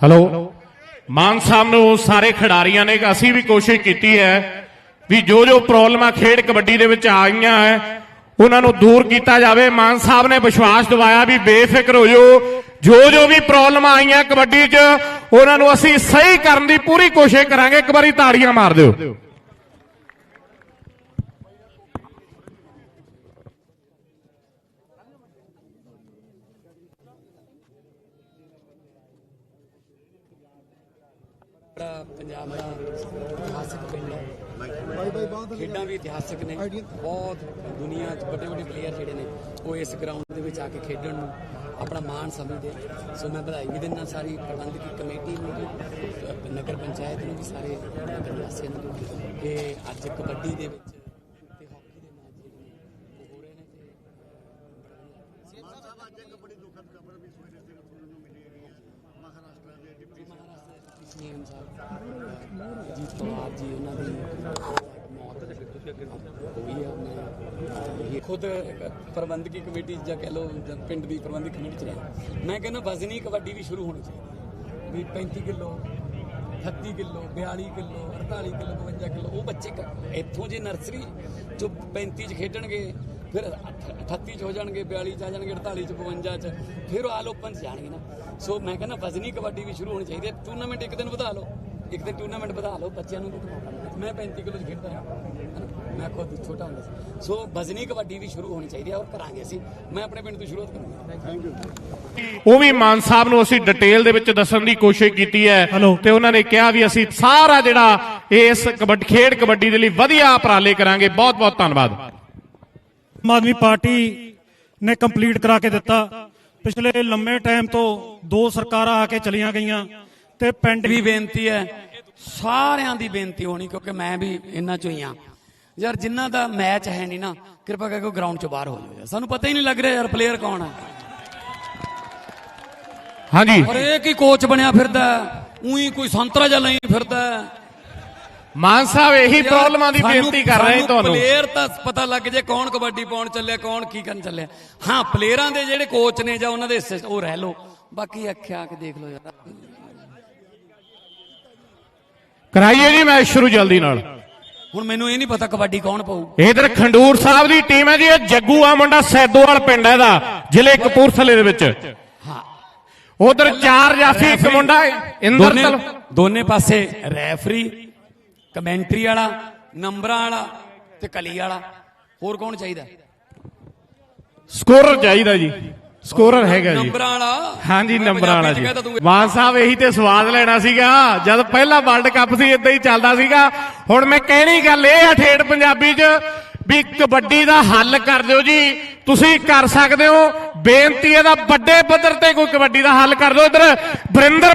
Hello ਮਾਨ ਸਾਹਿਬ ਨੂੰ ਸਾਰੇ ਖਿਡਾਰੀਆਂ ਨੇ ਅਸੀਂ ਵੀ ਕੋਸ਼ਿਸ਼ ਕੀਤੀ ਹੈ ਵੀ ਜੋ ਜੋ ਪ੍ਰੋਬਲਮਾਂ ਖੇਡ ਕਬੱਡੀ ਦੇ ਵਿੱਚ ਆ ਗਈਆਂ ਹੈ ਉਹਨਾਂ ਨੂੰ ਦੂਰ ਕੀਤਾ ਜਾਵੇ। ਮਾਨ ਸਾਹਿਬ ਨੇ ਵਿਸ਼ਵਾਸ ਦਿਵਾਇਆ ਵੀ ਬੇਫਿਕਰ ਹੋ ਜਾਓ। ਜੋ ਜੋ ਵੀ ਪ੍ਰੋਬਲਮਾਂ ਆਈਆਂ ਕਬੱਡੀ 'ਚ, ਉਹਨਾਂ ਨੂੰ ਅਸੀਂ ਸਹੀ ਕਰਨ ਦੀ ਪੂਰੀ ਕੋਸ਼ਿਸ਼ ਕਰਾਂਗੇ। ਇੱਕ ਵਾਰੀ ਤਾੜੀਆਂ ਮਾਰ ਦਿਓ। ਪੰਜਾਬ ਦਾ ਇਤਿਹਾਸਕ ਪਿੰਡ ਹੈ। ਖੇਡਾਂ ਵੀ ਇਤਿਹਾਸਕ ਨੇ। ਬਹੁਤ ਦੁਨੀਆ 'ਚ ਵੱਡੇ ਵੱਡੇ ਪਲੇਅਰ ਜਿਹੜੇ ਨੇ, ਉਹ ਇਸ ਗਰਾਊਂਡ ਦੇ ਵਿੱਚ ਆ ਕੇ ਖੇਡਣ ਨੂੰ ਆਪਣਾ ਮਾਣ ਸਮਝਦੇ ਸੋ ਮੈਂ ਵਧਾਈ ਵੀ ਦਿੰਦਾ ਸਾਰੀ ਪ੍ਰਬੰਧਕੀ ਕਮੇਟੀ ਨੂੰ ਵੀ ਨਗਰ ਪੰਚਾਇਤ ਨੂੰ ਵੀ, ਸਾਰੇ ਨਗਰ ਨਿਵਾਸੀਆਂ ਨੂੰ ਕਿ ਅੱਜ ਕਬੱਡੀ ਦੇ ਵਿੱਚ ਤੇ ਹਾਕੀ ਦੇ ਮੈਚ ਜਿਹੜੇ ਨੇ, ਉਹ ਹੋ ਰਹੇ ਨੇ ਤੇ ਸੀਐਮ ਸਾਹਿਬ ਜੀਤ ਕੁਮਾਰ ਜੀ, ਉਹਨਾਂ ਦੀ ਮੌਤ ਹੋਈ ਆ। ਮੈਂ, ਖੁਦ ਪ੍ਰਬੰਧਕੀ ਕਮੇਟੀ ਜਾਂ ਕਹਿ ਲਓ, ਜਾਂ ਪਿੰਡ ਦੀ ਪ੍ਰਬੰਧਕ ਕਮੇਟੀ ਚ ਰਿਹਾ। ਮੈਂ ਕਹਿੰਦਾ ਵਜ਼ਨੀ ਕਬੱਡੀ ਵੀ ਸ਼ੁਰੂ ਹੋਣੀ ਚਾਹੀਦੀ। ਵੀ 35 kilo 38 kilo 42 kilo 48 kilo 52 kilo, ਉਹ ਬੱਚੇ ਇੱਥੋਂ ਜੇ ਨਰਸਰੀ ਚੋਂ 35 ਚ ਖੇਡਣਗੇ ਫਿਰ 38 ਚ ਹੋ ਜਾਣਗੇ 42 ਚ ਆ ਜਾਣਗੇ 48 ਚ 52 ਚ ਫਿਰ ਉਹ ਆਲ ਓਪਨ ਚ ਜਾਣਗੇ ਨਾ। ਸੋ ਮੈਂ ਕਹਿੰਦਾ ਵਜ਼ਨੀ ਕਬੱਡੀ ਵੀ ਸ਼ੁਰੂ ਹੋਣੀ ਚਾਹੀਦੀ ਹੈ। ਟੂਰਨਾਮੈਂਟ ਇੱਕ ਦਿਨ ਵਧਾ ਲਓ। ਇੱਕ ਦਿਨ ਟੂਰਨਾਮੈਂਟ ਵਧਾ ਲਓ ਬੱਚਿਆਂ ਨੂੰ। ਮੈਂ 35 ਕਿਲੋ ਚ ਖੇਡਦਾ ਹਾਂ ਮੈਂ ਖੁਦ ਛੋਟਾ ਹੁੰਦਾ ਸੀ। ਸੋ ਵਜ਼ਨੀ ਕਬੱਡੀ ਵੀ ਸ਼ੁਰੂ ਹੋਣੀ ਚਾਹੀਦੀ ਹੈ ਔਰ ਕਰਾਂਗੇ ਅਸੀਂ। ਮੈਂ ਆਪਣੇ ਪਿੰਡ ਤੋਂ ਸ਼ੁਰੂਆਤ ਕਰਾਂਗਾ। ਉਹ ਵੀ ਮਾਨ ਸਾਹਿਬ ਨੂੰ ਅਸੀਂ ਡਿਟੇਲ ਦੇ ਵਿੱਚ ਦੱਸਣ ਦੀ ਕੋਸ਼ਿਸ਼ ਕੀਤੀ ਹੈ ਤੇ ਉਹਨਾਂ ਨੇ ਕਿਹਾ ਵੀ ਅਸੀਂ ਸਾਰਾ ਜਿਹੜਾ ਇਸ ਕਬੱਡੀ ਖੇਡ ਕਬੱਡੀ ਦੇ ਲਈ ਵਧੀਆ ਉਪਰਾਲੇ ਕਰਾਂਗੇ। ਬਹੁਤ ਬਹੁਤ ਧੰਨਵਾਦ। ਆਮ ਆਦਮੀ ਪਾਰਟੀ ਨੇ ਕੰਪਲੀਟ ਕਰਾ ਕੇ ਦਿੱਤਾ। ਪਿਛਲੇ ਲੰਮੇ ਟਾਈਮ ਤੋਂ ਦੋ ਸਰਕਾਰਾਂ ਆ ਕੇ ਚਲੀਆਂ ਗਈਆਂ ਤੇ ਪਿੰਡ ਵੀ ਬੇਨਤੀ ਹੈ ਸਾਰਿਆਂ ਦੀ ਬੇਨਤੀ ਹੋਣੀ ਕਿਉਂਕਿ ਮੈਂ ਵੀ ਇਹਨਾਂ ਚੋਂ ਹੀ ਆ ਯਾਰ ਜਿਨ੍ਹਾਂ ਦਾ ਮੈਚ ਹੈ ਨਹੀਂ ਨਾ ਕਿਰਪਾ ਕਰਕੇ ਗਰਾਊਂਡ ਚੋਂ ਬਾਹਰ ਹੋ ਜਾਓ। ਸਾਨੂੰ ਪਤਾ ਹੀ ਨਹੀਂ ਲੱਗ ਰਿਹਾ ਯਾਰ ਪਲੇਅਰ ਕੌਣ ਹੈ ਹਾਂਜੀ। ਔਰ ਇਹ ਕੀ ਕੋਚ ਬਣਿਆ ਫਿਰਦਾ ਉਹੀ ਕੋਈ ਸੰਤਰਾ ਜਿਹਾ ਲਈ ਫਿਰਦਾ ਮਾਨ ਸਾਹਿਬ ਇਹੀ ਪ੍ਰੋਬਲਮਾਂ ਦੀ ਬੇਨਤੀ ਕਰ ਰਹੇ ਤੁਹਾਨੂੰ। ਪਲੇਅਰ ਤਾਂ ਪਤਾ ਲੱਗ ਜੇ ਕੌਣ ਕਬੱਡੀ ਪਾਉਣ ਚੱਲਿਆ ਕੌਣ ਕੀ ਕਰਨ ਚੱਲਿਆ। ਹਾਂ ਪਲੇਅਰਾਂ ਦੇ ਜਿਹੜੇ ਕੋਚ ਨੇ ਜਾਂ ਉਹਨਾਂ ਦੇ ਉਹ ਰਹਿ ਲੋ ਬਾਕੀ ਅੱਖਿਆ ਆ ਕੇ ਦੇਖ ਲਓ ਯਾਰ। ਕਰਾਈਏ ਜੀ ਮੈਚ ਸ਼ੁਰੂ ਜਲਦੀ ਨਾਲ। ਹੁਣ ਮੈਨੂੰ ਇਹ ਨਹੀਂ ਪਤਾ ਕਬੱਡੀ ਕੌਣ ਪਾਊ। ਇਧਰ ਖੰਡੂਰ ਸਾਹਿਬ ਦੀ ਟੀਮ ਹੈ ਜੀ ਇਹ ਜੱਗੂ ਆ ਮੁੰਡਾ ਸੈਦੋਵਾਲ ਪਿੰਡ ਹੈ ਇਹਦਾ ਜ਼ਿਲ੍ਹੇ ਕਪੂਰਥਲੇ ਦੇ ਵਿੱਚ। ਹਾਂ। ਉਧਰ ਚਾਰ ਜਾਫੀ ਇੱਕ ਮੁੰਡਾ ਇੰਦਰ ਦੋਨੇ ਤਲ ਦੋਨੇ ਪਾਸੇ ਰੈਫਰੀ ਕਮੈਂਟਰੀ ਵਾਲਾ ਨੰਬਰਾਂ ਵਾਲਾ ਤੇ ਕਲੀ ਵਾਲਾ। ਹੋਰ ਕੌਣ ਚਾਹੀਦਾ? ਸਕੋਰਰ ਚਾਹੀਦਾ ਜੀ। ਸਕੋਰਰ ਹੈਗਾ ਜੀ। ਨੰਬਰਾਂ ਵਾਲਾ? ਹਾਂਜੀ ਨੰਬਰਾਂ ਵਾਲਾ ਜੀ। ਮਾਨ ਸਾਹਿਬ ਇਹੀ ਤੇ ਸਵਾਦ ਲੈਣਾ ਸੀਗਾ। ਜਦ ਪਹਿਲਾ ਵਰਲਡ ਕੱਪ ਸੀ ਇਦਾਂ ਹੀ ਚੱਲਦਾ ਸੀਗਾ। ਹੁਣ ਮੈਂ ਕਹਿਣੀ ਗੱਲ ਇਹ ਆ ਠੇਠ ਪੰਜਾਬੀ 'ਚ ਵੀ ਕਬੱਡੀ ਦਾ ਹੱਲ ਕਰ ਦਿਓ ਜੀ। ਤੁਸੀਂ ਕਰ ਸਕਦੇ ਹੋ। ਬੇਨਤੀ ਇਹਦਾ ਵੱਡੇ ਪੱਧਰ ਤੇ ਕੋਈ ਕਬੱਡੀ ਦਾ ਹੱਲ ਕਰ ਦਿਓ। ਇਧਰ ਬਰਿੰਦਰ